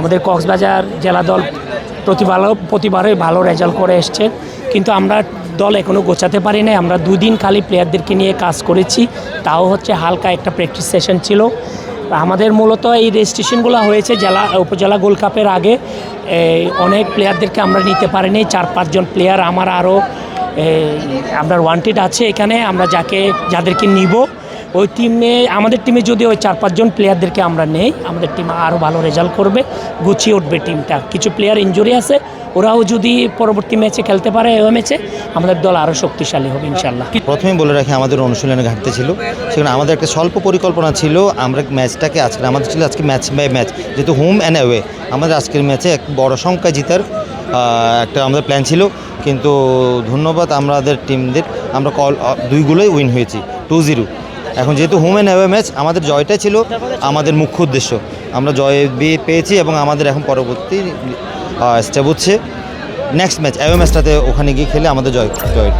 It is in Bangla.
আমাদের কক্সবাজার জেলা দল প্রতিবার প্রতিবারই ভালো রেজাল্ট করে এসছে। কিন্তু আমরা দল এখনও গোছাতে পারি নাই। আমরা দুদিন খালি প্লেয়ারদেরকে নিয়ে কাজ করেছি। তাও হচ্ছে হালকা একটা প্র্যাকটিস সেশন ছিল। আমাদের মূলত এই রেজিস্ট্রেশনগুলো হয়েছে জেলা, উপজেলা গোল্ড কাপের আগে। অনেক প্লেয়ারদেরকে আমরা নিতে পারিনি। চার পাঁচজন প্লেয়ার আমার আরও আপনার ওয়ান্টেড আছে এখানে। আমরা যাকে, যাদেরকে নিব ওই টিমে আমাদের টিমে যদি ওই চার পাঁচজন প্লেয়ারদেরকে আমরা নেই, আমাদের টিম আরও ভালো রেজাল্ট করবে, গুছিয়ে উঠবে টিমটা কিছু প্লেয়ার ইনজুরি আছে, ওরাও যদি পরবর্তী ম্যাচে খেলতে পারে, ওই ম্যাচে আমাদের দল আরও শক্তিশালী হবে ইনশাল্লাহ প্রথমেই বলে রাখি, আমাদের অনুশীলনে ঘাটতি ছিল। সেখানে আমাদের একটা স্বল্প পরিকল্পনা ছিল, আমরা ম্যাচটাকে আজকে আমাদের ছিল আজকে ম্যাচ বাই ম্যাচ যেহেতু হোম অ্যান্ড অ্যাওয়ে আমাদের আজকের ম্যাচে এক বড় সংখ্যা জিতার একটা আমাদের প্ল্যান ছিল। কিন্তু ধন্যবাদ আমাদের টিমদের আমরা কল দুইগুলোই উইন হয়েছি টু জিরো এখন যেহেতু হোম অ্যান্ড অ্যাওয়ে ম্যাচ আমাদের জয়টাই ছিল আমাদের মুখ্য উদ্দেশ্য। আমরা জয় পেয়েছি এবং আমাদের এখন পরবর্তী স্টেপ হচ্ছে নেক্সট ম্যাচ অ্যাওয়ে ম্যাচটাতে ওখানে গিয়ে খেলে আমাদের জয় জয়।